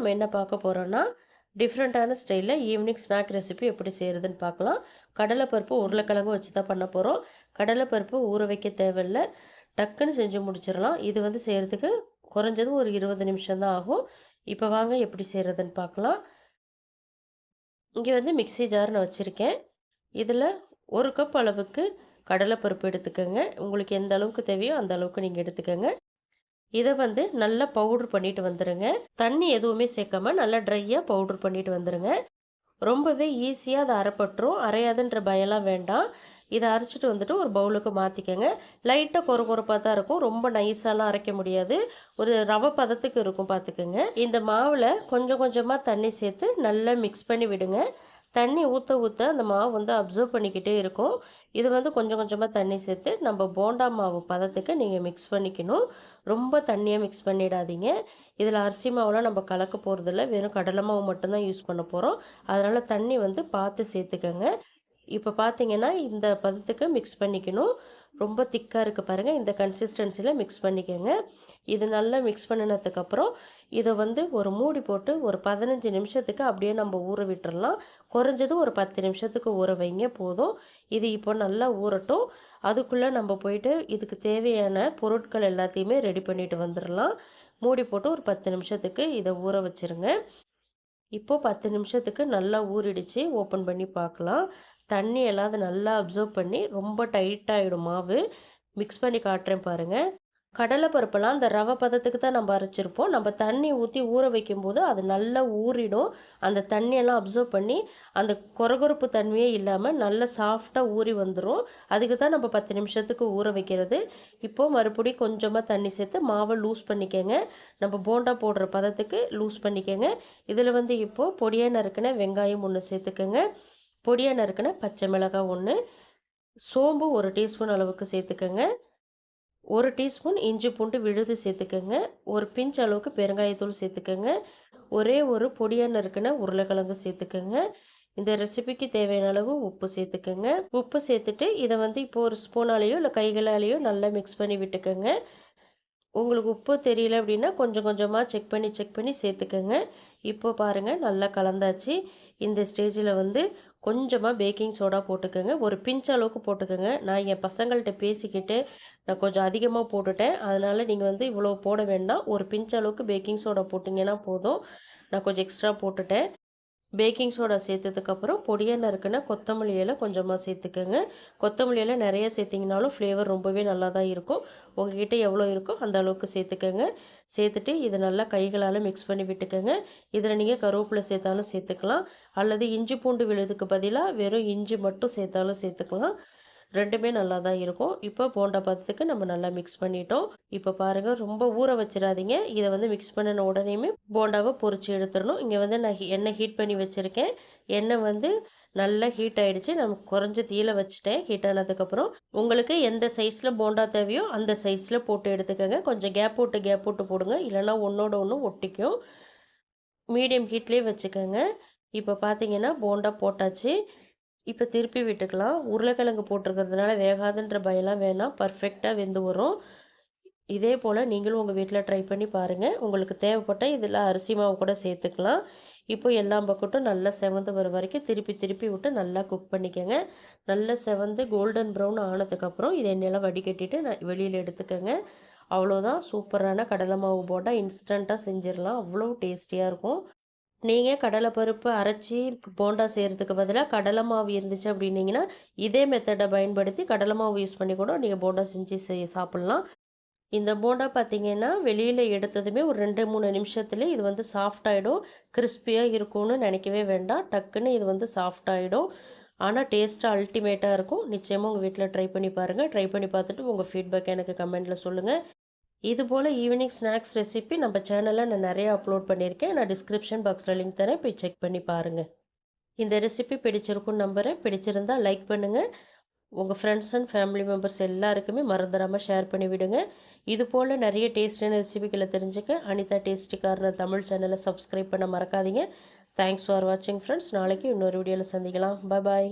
நம்ம என்ன பார்க்க போகிறோன்னா டிஃப்ரெண்ட்டான ஸ்டைலில் ஈவினிங் ஸ்நாக் ரெசிபி எப்படி செய்கிறதுன்னு பார்க்கலாம். கடலைப்பருப்பு உருளைக்கிழங்கு வச்சு தான் பண்ண போகிறோம் கடலைப்பருப்பு ஊற வைக்க தேவையில்லை. டக்குன்னு செஞ்சு முடிச்சிடலாம். இது வந்து செய்கிறதுக்கு குறைஞ்சது ஒரு இருபது நிமிஷம் தான் ஆகும். இப்போ வாங்க எப்படி செய்கிறதுன்னு பார்க்கலாம். இங்கே வந்து மிக்சி ஜார் நான் வச்சுருக்கேன். இதில் ஒரு கப் அளவுக்கு கடலைப்பருப்பு எடுத்துக்கோங்க. உங்களுக்கு எந்த அளவுக்கு தேவையோ அந்த அளவுக்கு நீங்கள் எடுத்துக்கோங்க. இதை வந்து நல்லா பவுட்ரு பண்ணிட்டு வந்துடுங்க தண்ணி எதுவுமே சேர்க்காம நல்லா ட்ரையாக பவுட்ரு பண்ணிட்டு வந்துடுங்க ரொம்பவே ஈஸியாக அதை அரைப்பட்டுரும். அரையாதுன்ற பயம்லாம் வேண்டாம். இதை அரைச்சிட்டு வந்துட்டு ஒரு பவுலுக்கு மாற்றிக்கோங்க லைட்டாக கொர கொரப்பாக தான் இருக்கும். ரொம்ப நைஸாலாம் அரைக்க முடியாது. ஒரு ரவை பதத்துக்கு இருக்கும் பார்த்துக்கோங்க இந்த மாவில் கொஞ்சம் கொஞ்சமாக தண்ணி சேர்த்து நல்லா மிக்ஸ் பண்ணி விடுங்க. தண்ணி ஊற்ற ஊற்ற அந்த மாவு வந்து அப்சர்வ் பண்ணிக்கிட்டே இருக்கும். இது வந்து கொஞ்சம் கொஞ்சமாக தண்ணி சேர்த்து நம்ம போண்டா மாவு பதத்துக்கு நீங்கள் மிக்ஸ் பண்ணிக்கணும். ரொம்ப தண்ணியாக மிக்ஸ் பண்ணிடாதீங்க. இதில் அரிசி மாவுலாம் நம்ம கலக்க போகிறதில்ல வெறும் கடலை மாவு மட்டும்தான் யூஸ் பண்ண போகிறோம் அதனால் தண்ணி வந்து பார்த்து சேர்த்துக்கோங்க. இப்போ பார்த்தீங்கன்னா இந்த பதத்துக்கு மிக்ஸ் பண்ணிக்கணும். ரொம்ப திக்காக இருக்குது பாருங்கள் இந்த கன்சிஸ்டன்சியில் மிக்ஸ் பண்ணிக்கோங்க. இது நல்லா மிக்ஸ் பண்ணினதுக்கப்புறம் இதை வந்து ஒரு மூடி போட்டு ஒரு பதினஞ்சு நிமிஷத்துக்கு அப்படியே நம்ம ஊற விட்டுறலாம். குறைஞ்சது ஒரு பத்து நிமிஷத்துக்கு ஊற வைங்க போதும். இது இப்போ நல்லா ஊறட்டும். அதுக்குள்ளே நம்ம போயிட்டு இதுக்கு தேவையான பொருட்கள் எல்லாத்தையுமே ரெடி பண்ணிட்டு வந்துடலாம் மூடி போட்டு ஒரு பத்து நிமிஷத்துக்கு இதை ஊற வச்சுருங்க. இப்போது பத்து நிமிஷத்துக்கு நல்லா ஊறிடுச்சு. ஓப்பன் பண்ணி பார்க்கலாம். தண்ணி எல்லாம் நல்லா அப்சர்வ் பண்ணி ரொம்ப டைட்டாகிடும் மாவு. மிக்ஸ் பண்ணி காட்டுறேன் பாருங்கள் கடலை பருப்பெல்லாம் அந்த ரவை பதத்துக்கு தான் நம்ம அரைச்சிருப்போம். நம்ம தண்ணி ஊற்றி ஊற வைக்கும்போது அது நல்லா ஊறிடும். அந்த தண்ணியெல்லாம் அப்சர்வ் பண்ணி அந்த கொரகொரப்பு தன்மையே இல்லாமல் நல்லா சாஃப்டாக ஊறி வந்துடும் அதுக்கு தான் நம்ம பத்து நிமிஷத்துக்கு ஊற வைக்கிறது. இப்போது மறுபடியும் கொஞ்சமாக தண்ணி சேர்த்து மாவை லூஸ் பண்ணிக்கோங்க. நம்ம போண்டா போடுற பதத்துக்கு லூஸ் பண்ணிக்கோங்க. இதில் வந்து இப்போது பொடியாக நறுக்கின வெங்காயம் ஒன்று சேர்த்துக்கோங்க. பொடியாக நறுக்கின பச்சை மிளகாய் ஒன்று சோம்பு ஒரு டீஸ்பூன் அளவுக்கு சேர்த்துக்கோங்க. ஒரு டீஸ்பூன் இஞ்சி பூண்டு விழுது சேர்த்துக்கோங்க. ஒரு பிஞ்ச் அளவுக்கு பெருங்காயத்தூள் சேர்த்துக்கோங்க. ஒரே ஒரு பொடியாக நறுக்கின உருளைக்கிழங்கு சேர்த்துக்கோங்க. இந்த ரெசிபிக்கு தேவையான அளவு உப்பு சேர்த்துக்கோங்க. உப்பு சேர்த்துட்டு இதை வந்து இப்போ ஒரு ஸ்பூனாலேயோ இல்லை கைகளாலேயோ நல்லா மிக்ஸ் பண்ணி விட்டுக்கோங்க. உங்களுக்கு உப்பு தெரியல அப்படின்னா கொஞ்சம் கொஞ்சமாக செக் பண்ணி செக் பண்ணி சேர்த்துக்கோங்க. இப்போ பாருங்கள் நல்லா கலந்தாச்சு. இந்த ஸ்டேஜில் வந்து கொஞ்சமாக பேக்கிங் சோடா போட்டுக்கோங்க. ஒரு பிஞ்ச் அளவுக்கு போட்டுக்கோங்க. நான் என் பசங்கள்கிட்ட பேசிக்கிட்டு நான் கொஞ்சம் அதிகமாக போட்டுட்டேன். அதனால் நீங்கள் வந்து இவ்வளோ போட வேண்டாம். ஒரு பிஞ்ச் அளவுக்கு பேக்கிங் சோடா போட்டிங்கன்னா போதும். நான் கொஞ்சம் எக்ஸ்ட்ரா போட்டுட்டேன். பேக்கிங் சோடா சேர்த்ததுக்கப்புறம் பொடியாக நறுக்குன்னா கொத்தமல்லி இலை கொஞ்சமாக சேர்த்துக்கோங்க. கொத்தமல்லி இலை நிறைய சேர்த்திங்கனாலும் ஃப்ளேவர் ரொம்பவே நல்லா தான் இருக்கும். உங்ககிட்ட எவ்வளோ இருக்கோ அந்த அளவுக்கு சேர்த்துக்கோங்க. சேர்த்துட்டு இதை நல்லா கைகளால் மிக்ஸ் பண்ணி விட்டுக்கோங்க. இதில் நீங்கள் கருவேப்பிலை சேர்த்தாலும் சேர்த்துக்கலாம். அல்லது இஞ்சி பூண்டு விழுதுக்கு பதிலாக வெறும் இஞ்சி மட்டும் சேர்த்தாலும் சேர்த்துக்கலாம். ரெண்டுமே நல்லா தான் இருக்கும். இப்போ போண்டா பதத்துக்கு நம்ம நல்லா மிக்ஸ் பண்ணிட்டோம். இப்போ பாருங்கள் ரொம்ப ஊற வச்சிடாதீங்க. இதை வந்து மிக்ஸ் பண்ணின உடனேயுமே போண்டாவை பொறிச்சு எடுத்துடணும். இங்கே வந்து நான் எண்ணெய் ஹீட் பண்ணி வச்சுருக்கேன். எண்ணெய் வந்து நல்லா ஹீட் ஆகிடுச்சு நம்ம குறைஞ்ச தீயில வச்சுட்டேன். ஹீட் ஆனதுக்கப்புறம் உங்களுக்கு எந்த சைஸில் போண்டா தேவையோ அந்த சைஸில் போட்டு எடுத்துக்கோங்க. கொஞ்சம் கேப் போட்டு கேப் போட்டு போடுங்க. இல்லைனா ஒன்றோட ஒன்று ஒட்டிக்கும். மீடியம் ஹீட்லேயே வச்சுக்கோங்க. இப்போ பார்த்தீங்கன்னா போண்டா போட்டாச்சு. இப்போ திருப்பி விட்டுக்கலாம். உருளைக்கிழங்கு போட்டிருக்கிறதுனால வேகாதுன்ற பயம்லாம் வேணாம். பர்ஃபெக்டாக வெந்து வரும். இதே போல் நீங்களும் உங்கள் வீட்டில் ட்ரை பண்ணி பாருங்கள் உங்களுக்கு தேவைப்பட்டால் இதில் அரிசி மாவு கூட சேர்த்துக்கலாம். இப்போ எல்லா பக்கட்டும் நல்லா செவந்து வர வரைக்கும் திருப்பி திருப்பி விட்டு நல்லா குக் பண்ணிக்கோங்க. நல்லா செவந்து கோல்டன் ப்ரௌன் ஆனதுக்கப்புறம் இதை எண்ணெயெல்லாம் வடிகட்டிட்டு நான் வெளியில் எடுத்துக்கோங்க. அவ்வளோதான் சூப்பரான கடலை மாவு போட்டால் இன்ஸ்டண்ட்டாக செஞ்சிடலாம். அவ்வளோ டேஸ்டியாக இருக்கும். நீங்கள் கடலை பருப்பு அரைச்சி போண்டா செய்கிறதுக்கு பதிலாக கடலை மாவு இருந்துச்சு அப்படின்னீங்கன்னா இதே மெத்தடை பயன்படுத்தி கடலை மாவு யூஸ் பண்ணி கூட நீங்கள் போண்டா செஞ்சு செய் சாப்பிட்லாம். இந்த போண்டா பார்த்தீங்கன்னா வெளியில் எடுத்ததுமே ஒரு ரெண்டு மூணு நிமிஷத்துல இது வந்து சாஃப்ட் ஆகிடும் கிறிஸ்பியாக இருக்கும்னு நினைக்கவே வேண்டாம். டக்குன்னு இது வந்து சாஃப்ட் ஆகிடும் ஆனால் டேஸ்ட்டாக அல்டிமேட்டாக இருக்கும். நிச்சயமாக உங்கள் வீட்டில் ட்ரை பண்ணி பாருங்கள் ட்ரை பண்ணி பார்த்துட்டு உங்கள் ஃபீட்பேக் எனக்கு கமெண்ட்டில் சொல்லுங்கள் இதுபோல் ஈவினிங் ஸ்நாக்ஸ் ரெசிபி நம்ம சேனலில் நான் நிறையா அப்லோட் பண்ணியிருக்கேன். நான் டிஸ்கிரிப்ஷன் பாக்ஸில் லிங்க் தரேன். போய் செக் பண்ணி பாருங்கள் இந்த ரெசிபி பிடிச்சிருக்கும்னு நம்புகிறேன் பிடிச்சிருந்தால் லைக் பண்ணுங்கள் உங்கள் ஃப்ரெண்ட்ஸ் அண்ட் ஃபேமிலி மெம்பர்ஸ் எல்லாருக்குமே மறந்துடாமல் ஷேர் பண்ணி விடுங்க. இது போல் நிறைய டேஸ்டியான ரெசிபிகளை தெரிஞ்சுக்க அனிதா டேஸ்டி கார்னர் தமிழ் சேனலை சப்ஸ்கிரைப் பண்ண மறக்காதீங்க. தேங்க்ஸ் ஃபார் வாட்சிங் ஃப்ரெண்ட்ஸ் நாளைக்கு இன்னொரு வீடியோவில் சந்திக்கலாம். பாய்